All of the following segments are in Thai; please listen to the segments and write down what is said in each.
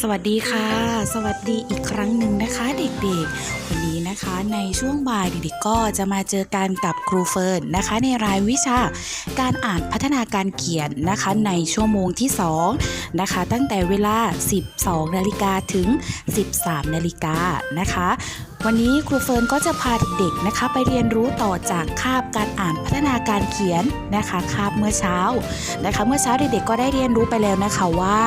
สวัสดีค่ะ สวัสดีอีกครั้งหนึ่งนะคะเด็กๆ วันนี้นะคะในช่วงบ่ายเด็กๆก็จะมาเจอกันกับครูเฟิร์นนะคะ ในรายวิชาการอ่านพัฒนาการเขียนนะคะในชั่วโมงที่2นะคะตั้งแต่เวลา 12นาฬิกาถึง 13นาฬิกานะคะวันนี้ครูเฟิร์นก็จะพาเด็กๆนะคะ ไปเรียนรู้ต่อจากคาบการอ่านพัฒนาการเขียนนะคะคาบเมื่อเช้านะคะ เมื่อเช้าเด็กๆก็ได้เรียนรู้ไปแล้วนะคะว่า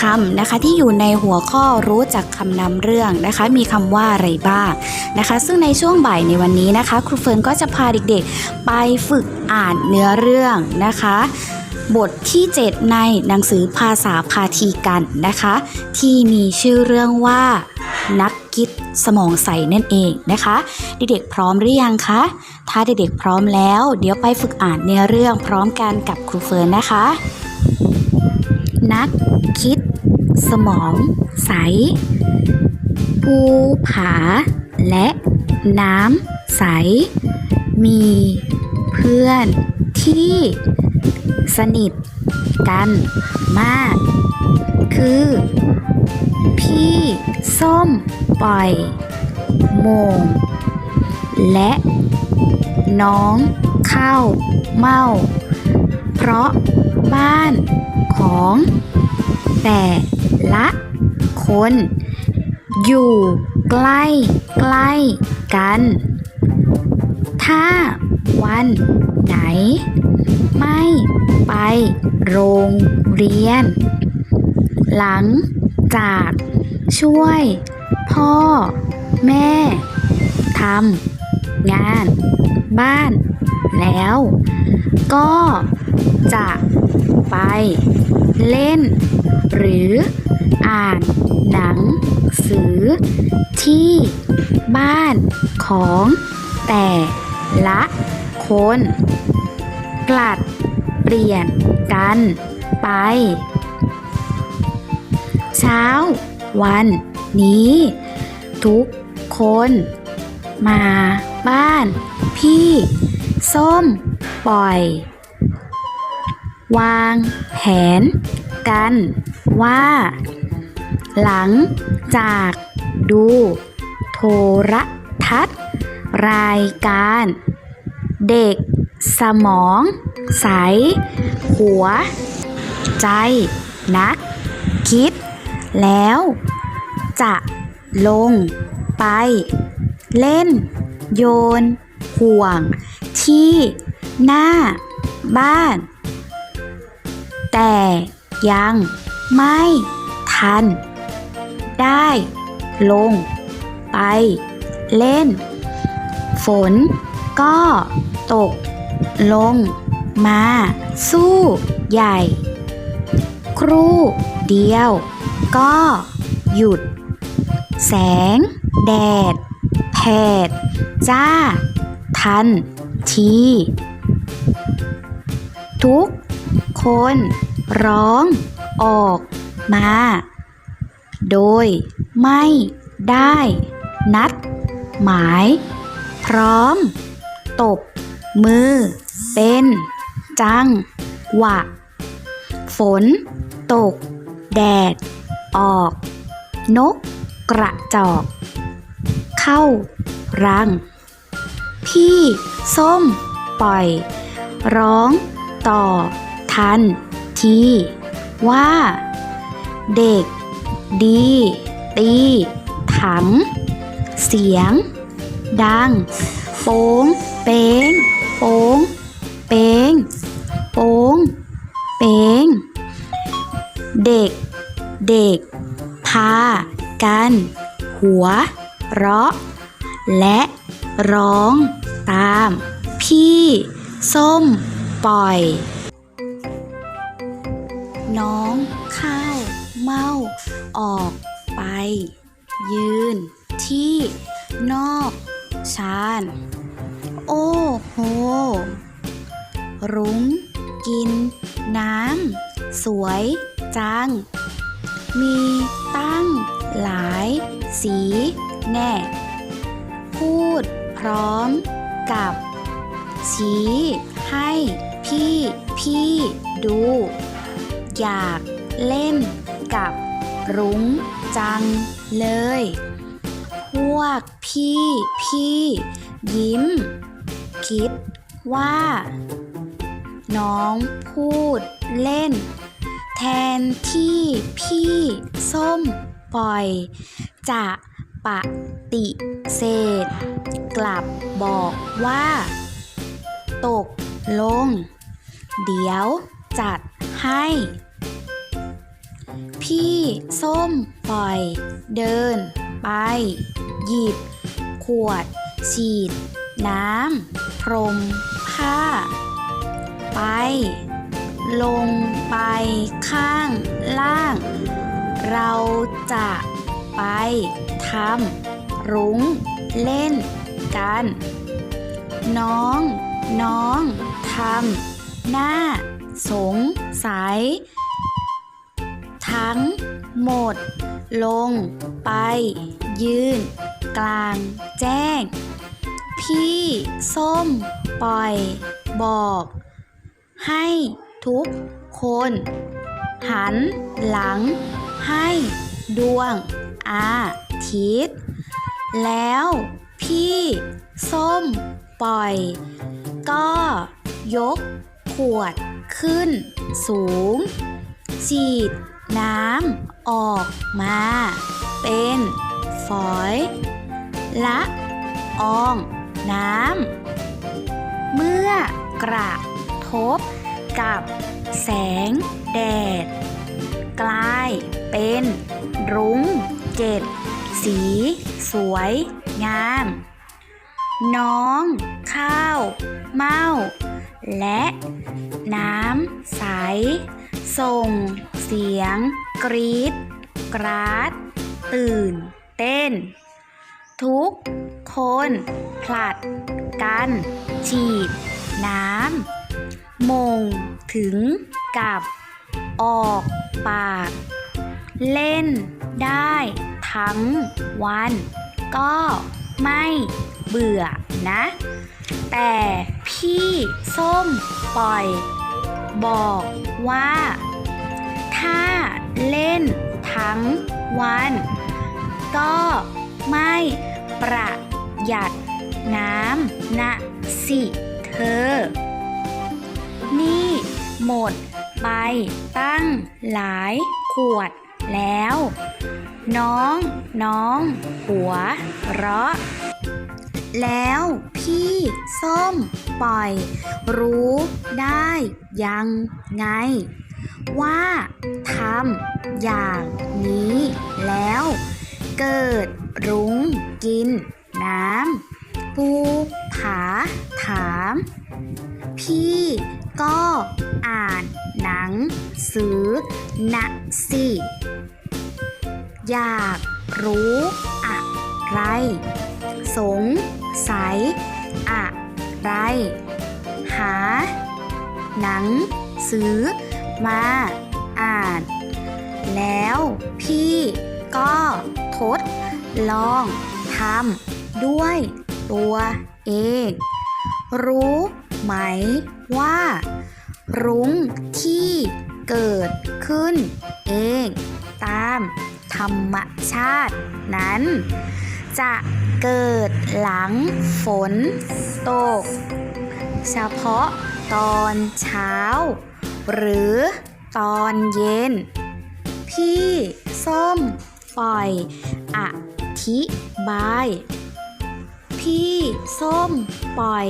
คำนะคะที่อยู่ในหัวข้อรู้จักคำนำเรื่องนะคะ มีคำว่าอะไรบ้างนะคะ ซึ่งในช่วงบ่ายในวันนี้นะคะ ครูเฟิร์นก็จะพาเด็กๆ ไปฝึกอ่านเนื้อเรื่องนะคะ บทที่ 7 ในหนังสือภาษาพาทีกันนะคะ ที่มีชื่อเรื่องว่า นักคิดสมองใสนั่นเองนะคะ เด็กๆพร้อมหรือยังคะ ถ้าเด็กๆพร้อมแล้ว เดี๋ยวไปฝึกอ่านเนื้อเรื่องพร้อมกันกับครูเฟิร์นนะคะ นัก คิด สมอง ใส ภูผา และน้ำใส มีเพื่อนที่สนิทกันมาก คือ พี่ส้มปล่อยโมง และน้องข้าวเมา เพราะบ้านของ แต่ละคน อยู่ใกล้ใกล้กัน ถ้าวันไหน ไม่ไปโรงเรียน หลังจากช่วยพ่อแม่ทำงานบ้านแล้ว ก็จะไปเล่น หรืออ่านหนังสือที่บ้านของแต่ละคน กลัดเปลี่ยนกันไป เช้าวันนี้ ทุกคน มาบ้านพี่ส้มปล่อย วางแผนกัน ว่า หลังจากดู โทรทัศน์ รายการ เด็กสมอง ใส หัว ใจ นัก คิด แล้ว จะลงไป เล่น โยน ห่วง ที่หน้า บ้าน แต่ยัง ไม่ ทัน ได้ ลง ไป เล่น ฝน ก็ ตก ลง มา สู้ ใหญ่ ครู่ เดียว ก็ หยุด แสง แดด แผด จ้า ทัน ที ทุก คน ร้อง ออกมา โดยไม่ได้นัดหมาย พร้อม ตบ มือ เป็น จัง หวะ ฝน ตก แดด ออก นก กระจอก เข้า รัง พี่ ส้ม ปล่อย ร้อง ต่อ ทัน ที ว่า เด็ก ดี ตี ถัง เสียง ดัง โป้ง เป้ง โป้ง เป้ง โป้ง เป้ง เด็ก เด็ก พา กัน หัว เราะ และร้องตาม พี่ ส้ม ปล่อย น้อง ข้าว เมา ออก ไป ยืน ที่ นอก ชาน โอ้โห รุ้ง กิน น้ำ สวย จัง มีตั้ง หลาย สี แน่ พูด พร้อม กับ ชี้ ให้พี่พี่ดู อยาก เล่น กับ รุ้ง จัง เลย พวกพี่ พี่ ยิ้ม คิดว่า น้องพูดเล่น แทนที่พี่ ส้ม ปล่อย จะปฏิเสธ กลับบอกว่า ตกลง เดี๋ยวจัดให้ พี่ ส้ม ปล่อย เดิน ไป หยิบ ขวด ฉีด น้ำ พรม ผ้า ไป ลงไปข้างล่าง เราจะไปทำรุ้ง เล่น กัน น้อง น้องทำหน้า สงสัย ทั้งหมด ลง ไป ยืน กลาง แจ้ง พี่ ส้ม ปล่อย บอก ให้ทุกคน หันหลัง ให้ดวง อาทิตย์ แล้วพี่ ส้ม ปล่อย ก็ยก ขวดขึ้นสูงฉีด น้ำออกมา เป็นฝอย ละอองน้ำ เมื่อกระทบกับแสงแดด กลายเป็นรุ้งเจ็ดสี สวย งาม น้อง ข้าว เมาและน้ำใส ส่ง เสียง กรีดกราด ตื่น เต้น ทุก คน ผลัด กัน ฉีด น้ำมง ถึง กับ ออก ปาก เล่น ได้ ทั้ง วัน ก็ไม่เบื่อนะ แต่พี่ส้มปล่อย บอกว่า ถ้าเล่นทั้งวัน ก็ไม่ประหยัดน้ำนะสิเธอ นี่หมดไปตั้งหลายขวดแล้ว น้องน้องหัวเราะ แล้วพี่ส้มปล่อย รู้ได้ยังไง ว่าทำอย่างนี้แล้ว เกิดรุ้งกินน้ำปูผาถาม พี่ก็อ่านหนังสือนะสิ อยากรู้อะไรสง สัยอะไร หา หนังสือมา อ่าน แล้วพี่ก็ทด ลองทำด้วยตัวเอง รู้ไหมว่า รุ้งที่เกิดขึ้นเอง ตามธรรมชาตินั้น จะเกิดหลังฝนตก เฉพาะตอนเช้า หรือตอนเย็น พี่ส้มปล่อยอธิบาย พี่ส้มปล่อย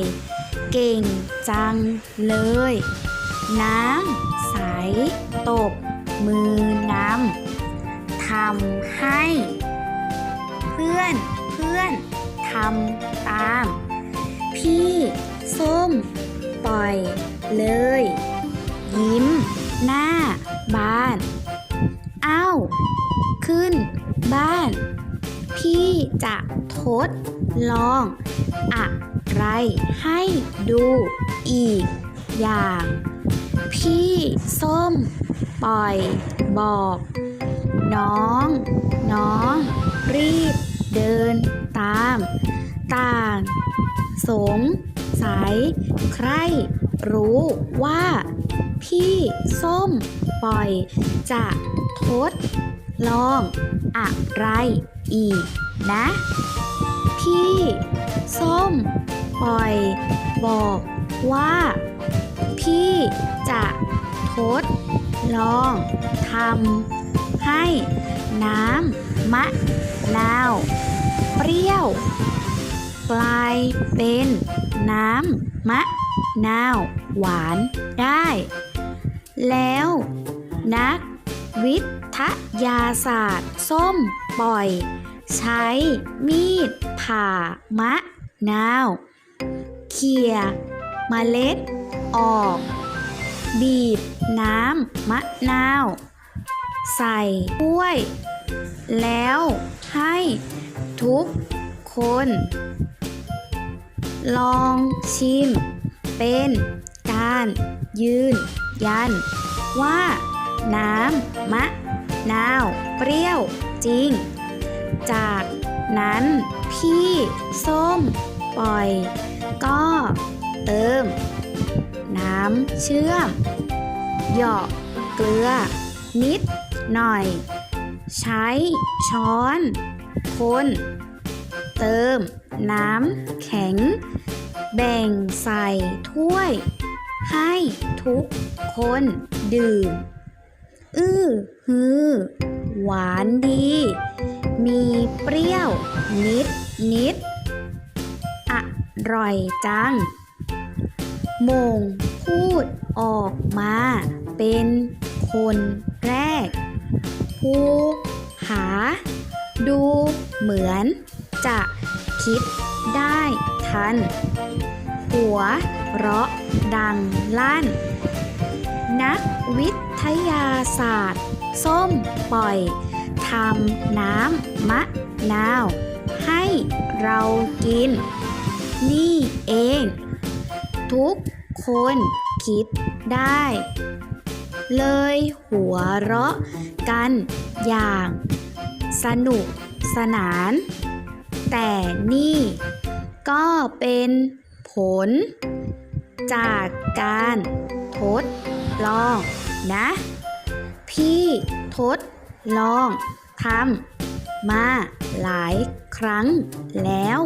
เก่งจังเลยน้ำใสตบมือนำทำให้ เพื่อน พื่อนทำตาม พี่ส้ม ปล่อยเลย ยิ้ม หน้า บ้านเอ้าขึ้น บ้าน พี่จะทดลอง อะไรให้ดูอีกอย่าง พี่ส้ม ปล่อยบอก น้อง น้อง รีบเดิน ตาม ต่าง สงสัย ใคร รู้ว่า พี่ส้ม ปล่อย จะทด ลอง อะไรอีก นะ พี่ ส้ม ปล่อย บอก ว่า พี่จะทด ลองทำให้น้ำมะนาว เปรี้ยว กลายเป็น น้ำมะนาว หวานได้ แล้ว นัก วิทยาศาสตร์ ส้มปล่อย ใช้มีดผ่ามะนาว เขี่ยเมล็ด ออก บีบน้ำมะนาว ใส่ถ้วย แล้วให้ ทุกคน ลองชิม เป็นการยืนยัน ว่าน้ำมะนาวเปรี้ยวจริง จากนั้นพี่ส้มปล่อย ก็เติม น้ำเชื่อม หยอกเกลือ นิดหน่อย ใช้ช้อน คน เติม น้ำแข็ง แบ่งใส่ถ้วย ให้ทุกคนดื่ม อื้อฮือ หวานดี มีเปรี้ยว นิดนิด อร่อยจังโมงพูดออกมา เป็นคนแรกผู้หา ดูเหมือนจะคิดได้ทัน หัวเราะดังลั่น นักวิทยาศาสตร์ ส้มปล่อยทำน้ำมะนาว ให้เรากิน นี่เอง ทุกคนคิดได้ เลยหัวเราะกันอย่าง สนุกสนาน แต่นี่ก็เป็นผล จากการทดลองนะ พี่ทดลองทำมาหลายครั้งแล้ว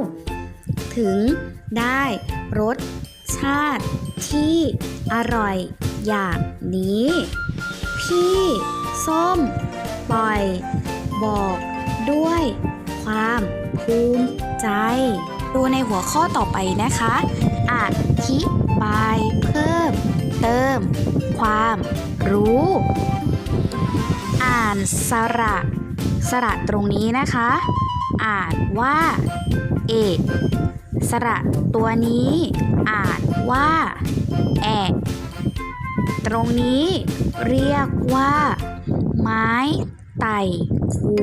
ถึงได้รสชาติที่อร่อยอย่างนี้ พี่ส้มปล่อย บอกด้วยความภูมิใจ ดูในหัวข้อต่อไปนะคะอธิบายเพิ่ม เติม ความรู้ อ่านสระ สระตรงนี้นะคะ อ่านว่า เอกสระตัวนี้ อ่านว่า แอกตรงนี้เรียกว่า ไม้ ไต่คู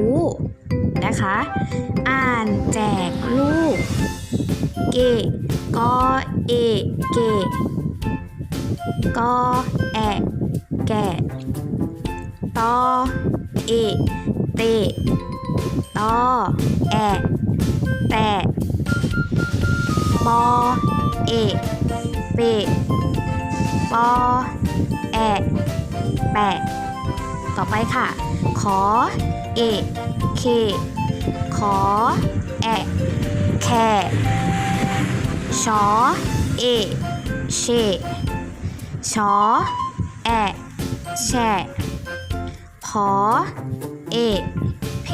นะคะ อ่านแจกลูก เกะกอเอเกะกอแอะแกะตอเอเตตอแอะแตะปอเอเปปอแอะแปะต่อไปค่ะ ขอเอเคขอแอแค่ชอเอเชชอแอแช่พอเอเพ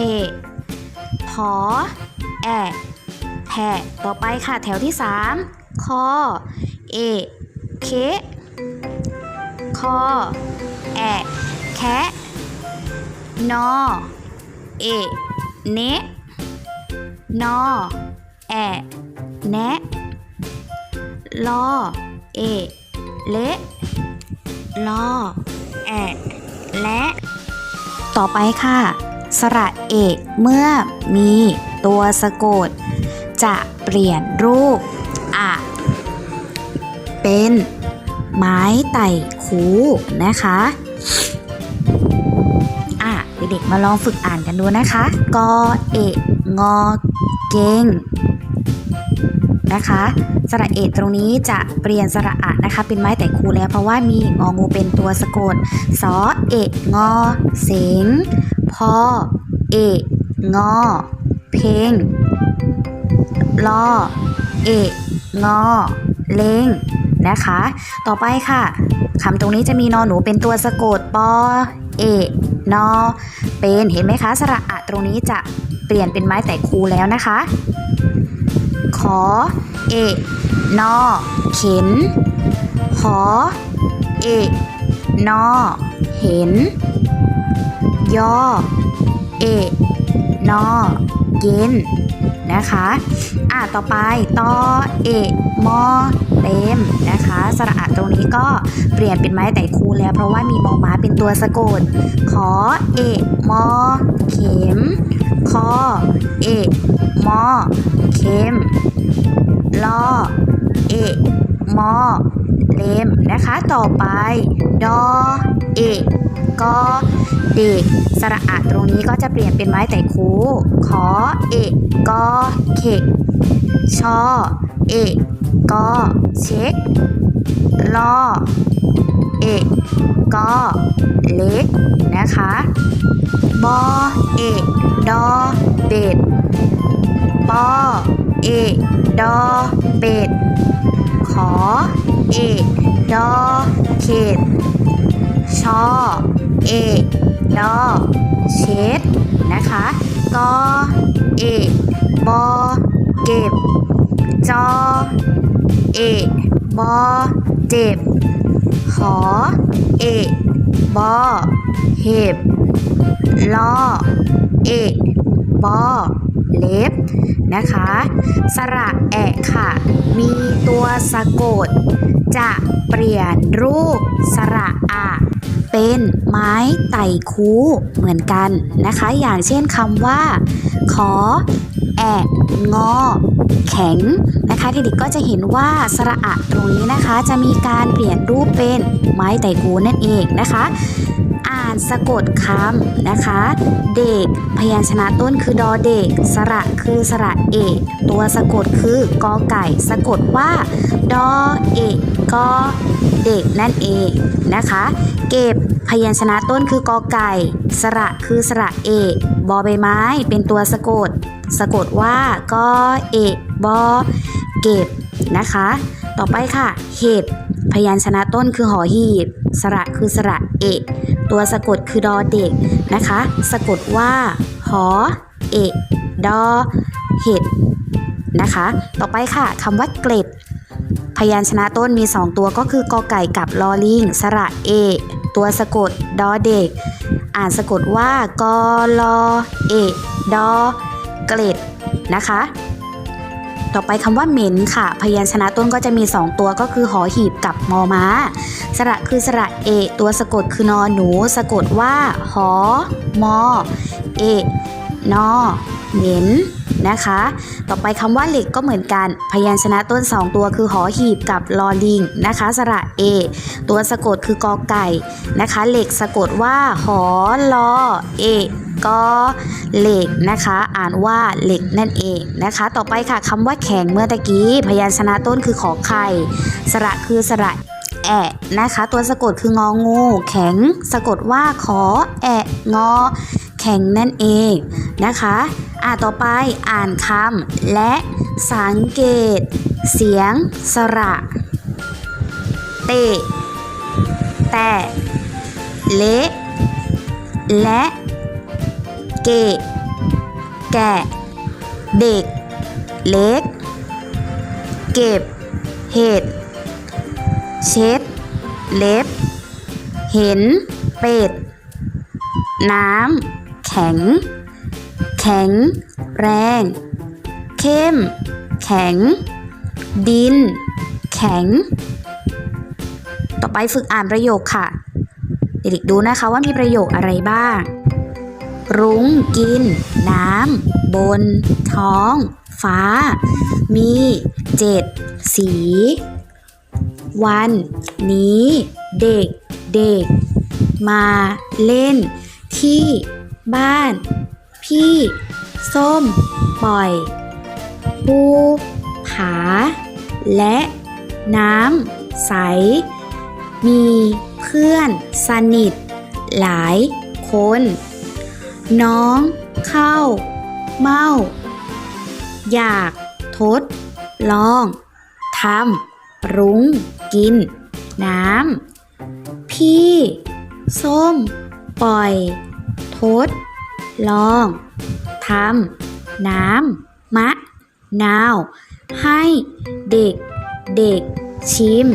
พอแอแพะต่อไปค่ะแถวที่สามคอเอเคคอแอแคะ นอ เอ เนะนอ แอ แนะลอ เอ เละลอ แอ และ ต่อไปค่ะ สระเอก เมื่อมีตัวสะกด จะเปลี่ยนรูป อะ เป็น ไม้ไต่คูนะคะ เด็กๆมาลองฝึกอ่านกันดูนะคะ กอเอะงอเกงนะคะสระเอะตรงนี้จะเปลี่ยนสระอะนะคะ เป็นไม้แต่คูแล้วเพราะว่ามีงองูเป็นตัวสะกดสอเอะงอเสงพอเองอ เพงลอเองอ เลงนะคะ ต่อไปค่ะคำตรงนี้จะมีนอหนูเป็นตัวสะกดปอเอ นอ เป็นเห็นไหมคะสระอะตรงนี้จะเปลี่ยนเป็นไม้แต่คูแล้วนะคะ ขอ เอกนอ เข็น ขอ เอกนอ เห็น ยอ เอกนอ เย็น นะคะอะต่อไปตอเอกมอเต็มนะคะสระอะตรงนี้ก็เปลี่ยนเป็นไม้แต่คูแล้ว เพราะว่ามีมอม้าเป็นตัวสะกดขอเอกมอเข็มคอเอกมอเข็มลอเอกมอเลมนะคะ ต่อไป ดอ เอก กอเด็กสระอะตรงนี้ก็จะเปลี่ยนเป็นไม้แต่คูขอเอกกอเขกชอเอกกอเช็คลอเอกกอเล็กนะคะบอเอกดอเป็ดปอเอกดอเป็ดขอเอกดอเขต ชอ เอกดอ เช็ดนะคะกอเอ บอ เก็บ จอ เอ บอ เจ็บขอเอ บอ เห็บลอ เอ บอ เล็บ นะคะ สระแอะค่ะ มีตัวสะกด จะเปลี่ยนรูปสระอะ เป็นไม้ไต่คูเหมือนกันนะคะ อย่างเช่นคำว่า ขอ แอะงอ แข็งนะคะเด็กๆก็จะเห็นว่าสระอะตรงนี้นะคะ จะมีการเปลี่ยนรูปเป็นไม้ไต่คูนั่นเองนะคะ อ่านสะกดคำนะคะ เด็ก พยัญชนะต้นคือดอเด็ก สระคือสระเอกตัวสะกดคือกอไก่ สะกดว่า ดอเอกกอ เด็กนั่นเองนะคะ เก็บพยัญชนะต้นคือกอไก่ สระคือสระเอกบอใบไม้เป็นตัวสะกด สะกดว่ากอเอกบอเก็บนะคะ ต่อไปค่ะ เห็ดพยัญชนะต้นคือหอหีบ สระคือสระเอกตัวสะกดคือดอเด็กนะคะ สะกดว่าหอเอกดอเห็ดนะคะ ต่อไปค่ะคำว่าเกล็ด พยัญชนะต้นมี 2 ตัวก็คือกอไก่กับลอลิง สระเอ ตัวสะกดดอเด็ก อ่านสะกดว่ากอลอเอดอเกล็ดนะคะ ต่อไปคำว่าเหม็นค่ะ พยัญชนะต้นก็จะมี 2 ตัวก็คือหอหีบกับมอม้า สระคือสระเอ ตัวสะกดคือนอหนู สะกดว่าหอมอเอนอเหม็น นะคะ ต่อไปคำว่าเหล็กก็เหมือนกัน พยัญชนะต้น 2 ตัวคือหอหีบกับลอลิงนะคะ สระเอ ตัวสะกดคือกอไก่นะคะ เหล็กสะกดว่าหอลอเอกกเหล็กนะคะ อ่านว่าเหล็กนั่นเองนะคะ ต่อไปค่ะคำว่าแข็งเมื่อตะกี้ พยัญชนะต้นคือขอไข่ สระคือสระแอะนะคะ ตัวสะกดคืององู แข็ง สะกดว่าขอแอะงอ แข็งนั่นเองนะคะอ่าต่อไปอ่านคำและสังเกต เสียงสระเตะแตะเละและเกะแกะ เด็ก เล็ก เก็บ เห็ด เช็ด เล็บ เห็น เป็ด น้ำ ข็ง แข็ง แรง เข้ม แข็ง ดิน แข็ง ต่อไปฝึกอ่านประโยคค่ะ เด็กๆดูนะคะว่ามีประโยคอะไรบ้าง รุ้งกิน น้ำบน ท้อง ฟ้า มีเจ็ดสี วัน นี้ เด็ก เด็ก มาเล่นที่ บ้าน พี่ ส้ม ปล่อย ปูผา และน้ำใส มีเพื่อนสนิท หลายคน น้องเข้า เมา อยากทด ลองทำรุ้งกิน น้ำ พี่ ส้ม ปล่อย ทด ลอง ทำ น้ำ มะ นาว ให้เด็ก เด็ก ชิม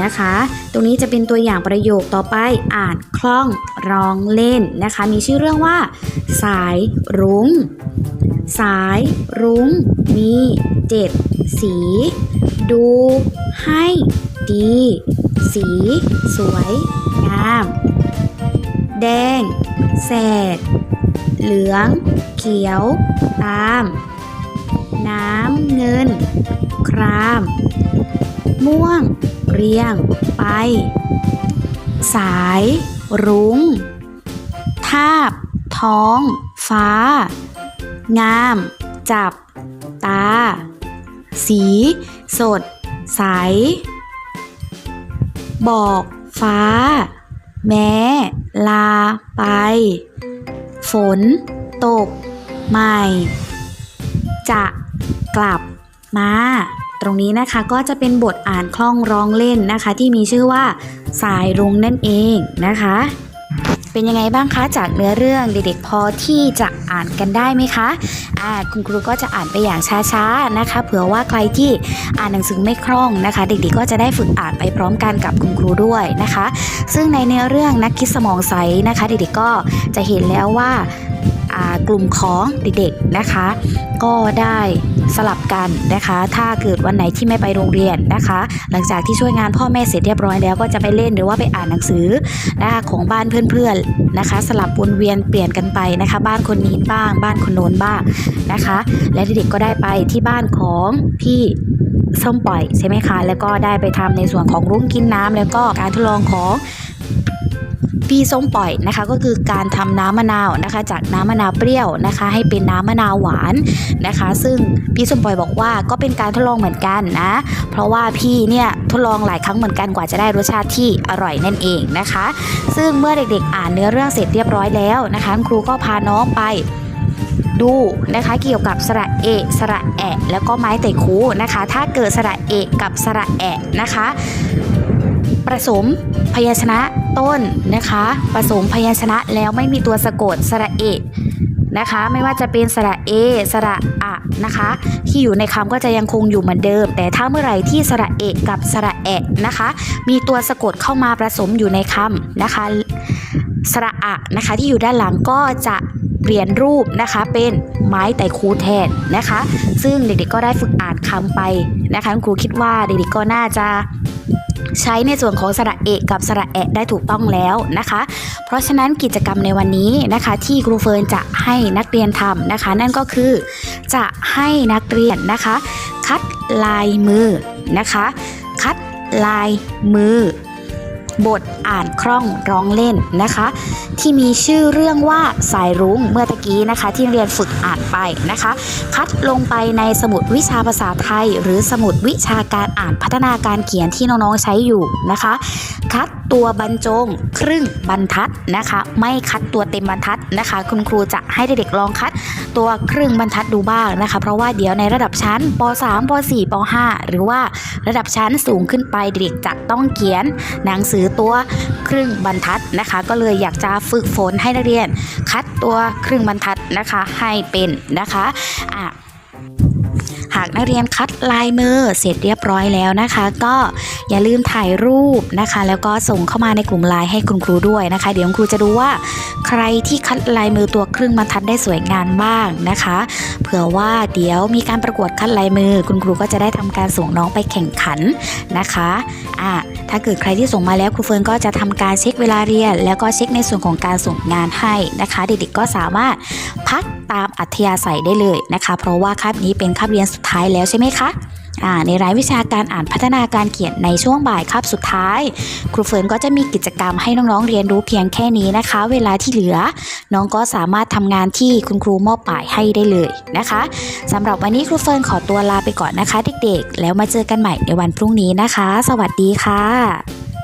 นะคะ ตรงนี้จะเป็นตัวอย่างประโยคต่อไปอ่านคล่องร้องเล่นนะคะ มีชื่อเรื่องว่า สายรุง้ง สายรุ้ง มีเจ็ดสี ดู ให้ ดี สี สวย งาม แดง แสด เหลือง เขียว ตาม น้ำเงิน คราม ม่วง เรียง ไป สาย รุง้ง ทาบ ท้อง ฟ้า งาม จับ ตา สี สด ใส บอก ฟ้า แม้ ลาไป ฝน ตก ใหม่ จะกลับมา ตรงนี้นะคะก็จะเป็นบทอ่านคล่องร้องเล่นนะคะ ที่มีชื่อว่า สายรุ้งนั่นเองนะคะ เป็นยังไงบ้างคะจากเนื้อเรื่องเด็กๆพอที่จะอ่านกันได้ไหมคะอ่าคุณครูก็จะอ่านไปอย่างช้าๆนะคะ เผื่อว่าใครที่อ่านหนังสือไม่คล่องนะคะ เด็กๆก็จะได้ฝึกอ่านไปพร้อมกันกับคุณครูด้วยนะคะ ซึ่งในเนื้อเรื่องนักคิดสมองใสนะคะ เด็กๆก็จะเห็นแล้วว่าอ่า กลุ่มของเด็กๆนะคะ ก็ได้สลับกันนะคะ ถ้าเกิดวันไหนที่ไม่ไปโรงเรียนนะคะ หลังจากที่ช่วยงานพ่อแม่เสร็จเรียบร้อยแล้วก็จะไปเล่นหรือว่าไปอ่านหนังสือนะคะของบ้านเพื่อนๆนะคะ สลับวนเวียนเปลี่ยนกันไปนะคะ บ้านคนนี้บ้าง บ้านคนโน้นบ้างนะคะ และเด็กๆก็ได้ไปที่บ้านของพี่ส้มปล่อยใช่ไหมคะ แล้วก็ได้ไปทำในส่วนของรุ้งกินน้ำแล้วก็การทดลองของ พี่ส้มปล่อยนะคะ ก็คือการทำน้ำมะนาวนะคะ จากน้ำมะนาวเปรี้ยวนะคะ ให้เป็นน้ำมะนาวหวานนะคะ ซึ่งพี่ส้มปล่อยบอกว่าก็เป็นการทดลองเหมือนกันนะ เพราะว่าพี่เนี่ยทดลองหลายครั้งเหมือนกันกว่าจะได้รสชาติที่อร่อยนั่นเองนะคะ ซึ่งเมื่อเด็กๆ อ่านเนื้อเรื่องเสร็จเรียบร้อยแล้วนะคะครูก็พาน้องไปดูนะคะเกี่ยวกับสระเอกสระแอะ แล้วก็ไม้แต่คูนะคะ ถ้าเกิดสระเอกกับสระแอะนะคะ ผสมพยัญชนะต้นนะคะผสมพยัญชนะแล้วไม่มีตัวสะกดสระเอกนะคะ ไม่ว่าจะเป็นสระเอสระอะนะคะ ที่อยู่ในคำก็จะยังคงอยู่เหมือนเดิม แต่ถ้าเมื่อไหร่ที่สระเอกกับสระแอะนะคะ มีตัวสะกดเข้ามาผสมอยู่ในคำนะคะ สระอะนะคะที่อยู่ด้านหลังก็จะเปลี่ยนรูปนะคะเป็นไม้ไต่คูแทนนะคะ ซึ่งเด็กๆก็ได้ฝึกอ่านคำไปนะคะครูคิดว่าเด็กๆก็น่าจะ ใช้ในส่วนของสระเอกกับสระแอะได้ถูกต้องแล้วนะคะ เพราะฉะนั้นกิจกรรมในวันนี้นะคะ ที่ครูเฟิร์นจะให้นักเรียนทำนะคะ นั่นก็คือจะให้นักเรียนนะคะ คัดลายมือนะคะ คัดลายมือ บทอ่านคล่องร้องเล่นนะคะ ที่มีชื่อเรื่องว่าสายรุ้งเมื่อตะกี้นะคะ ที่เรียนฝึกอ่านไปนะคะ คัดลงไปในสมุดวิชาภาษาไทย หรือสมุดวิชาการอ่านพัฒนาการเขียนที่น้องๆใช้อยู่นะคะ คัดตัวบรรจงครึ่งบรรทัดนะคะ ไม่คัดตัวเต็มบรรทัดนะคะ คุณครูจะให้เด็กๆลองคัดตัวครึ่งบรรทัดดูบ้างนะคะ เพราะว่าเดี๋ยวในระดับชั้นป .3 ป .4 ป .5 หรือว่าระดับชั้นสูงขึ้นไปเด็กจะต้องเขียนหนังสือตัวครึ่งบรรทัดนะคะ ก็เลยอยากจะฝึกฝนให้นักเรียน คัดตัวครึ่งบรรทัดนะคะให้เป็นนะคะอะากนักเรียนคัดลายมือเสร็จเรียบร้อยแล้วนะคะ ก็อย่าลืมถ่ายรูปนะคะ แล้วก็ส่งเข้ามาในกลุ่มไลน์ให้คุณครูด้วยนะคะ เดี๋ยวคุณครูจะดูว่าใครที่คัดลายมือตัวครึ่งบรรทัดได้สวยงามบ้างนะคะ เผื่อว่าเดี๋ยวมีการประกวดคัดลายมือ คุณครูก็จะได้ทำการส่งน้องไปแข่งขันนะคะอะ ถ้าเกิดใครที่ส่งมาแล้วครูเฟิร์นก็จะทำการเช็คเวลาเรียน แล้วก็เช็คในส่วนของการส่งงานให้นะคะ เด็กๆก็สามารถพักตามอัธยาศัยได้เลยนะคะ เพราะว่าคาบนี้เป็นคาบเรียนสุดท้ายแล้วใช่ไหมคะ ในรายวิชาการอ่านพัฒนาการเขียนในช่วงบ่ายครับสุดท้าย ครูเฟิร์นก็จะมีกิจกรรมให้น้องๆเรียนรู้เพียงแค่นี้นะคะ เวลาที่เหลือ น้องก็สามารถทำงานที่คุณครูมอบหมายให้ได้เลยนะคะสำหรับวันนี้ครูเฟิร์นขอตัวลาไปก่อนนะคะ เด็กๆ แล้วมาเจอกันใหม่ในวันพรุ่งนี้นะคะ สวัสดีค่ะ